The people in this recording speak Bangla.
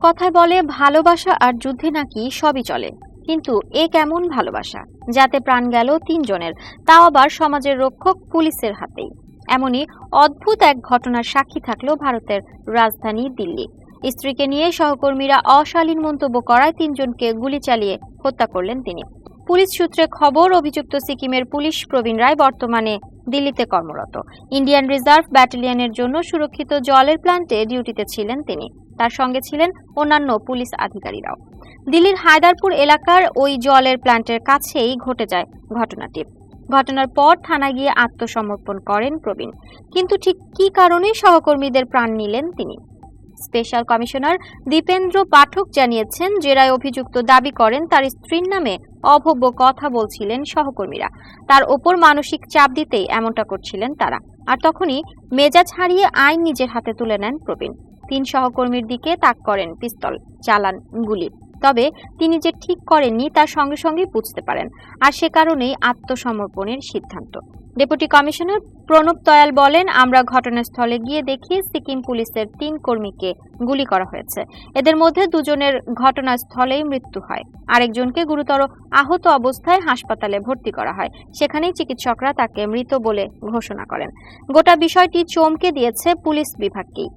কথায় বলে ভালোবাসা আর যুদ্ধে নাকি সবই চলে। কিন্তু এ কেমন ভালোবাসা? যাতে প্রাণ গেল তিনজনের, তাও আবার সমাজের রক্ষক পুলিশের হাতেই। এমনই অদ্ভুত এক ঘটনার সাক্ষী থাকল ভারতের রাজধানী দিল্লি। স্ত্রীকে নিয়ে সহকর্মীরা অশালীন মন্তব্য করায় তিনজনকে গুলি চালিয়ে হত্যা করলেন তিনি। পুলিশ সূত্রে খবর, অভিযুক্ত সিকিমের পুলিশ প্রবীণ রায় বর্তমানে দিল্লিতে কর্মরত। ইন্ডিয়ান রিজার্ভ ব্যাটালিয়নের জন্য সুরক্ষিত জলের প্ল্যান্টে ডিউটিতে ছিলেন তিনি। তার সঙ্গে ছিলেন অন্যান্য পুলিশ আধিকারীরাও দিল্লির হায়দারপুর এলাকার ওই জলের প্ল্যান্টের কাছেই ঘটে যায় ঘটনাটি। ঘটনার পর থানায় গিয়ে আত্মসমর্পণ করেন প্রবীণ। কিন্তু ঠিক কী কারণে সহকর্মীদের প্রাণ নিলেন তিনি? স্পেশাল কমিশনার দীপেন্দ্র পাঠক জানিয়েছেন, জেরায় অভিযুক্ত দাবি করেন, তার স্ত্রীর নামে অভব্য কথা বলছিলেন সহকর্মীরা। তার ওপর মানসিক চাপ দিতেই এমনটা করছিলেন তারা। আর তখনই মেজাজ হারিয়ে আইন নিজের হাতে তুলে নেন প্রবীণ। তিন সহকর্মীর দিকে তাক করেন পিস্তল, চালান গুলি। তবে তিনি যে ঠিক করেননি তার সঙ্গে সঙ্গেই বুঝতে পারেন, আর সে কারণেই আত্মসমর্পণের সিদ্ধান্ত। ডেপুটি কমিশনার প্রণব তয়াল বলেন, আমরা ঘটনাস্থলে গিয়ে দেখি সিকিম পুলিশের তিন কর্মীকে গুলি করা হয়েছে। এদের মধ্যে দুজনের ঘটনাস্থলেই মৃত্যু হয়। আরেকজনকে গুরুতর আহত অবস্থায় হাসপাতালে ভর্তি করা হয়। সেখানেই চিকিৎসকরা তাকে মৃত বলে ঘোষণা করেন। গোটা বিষয়টি চমকে দিয়েছে পুলিশ বিভাগকেই।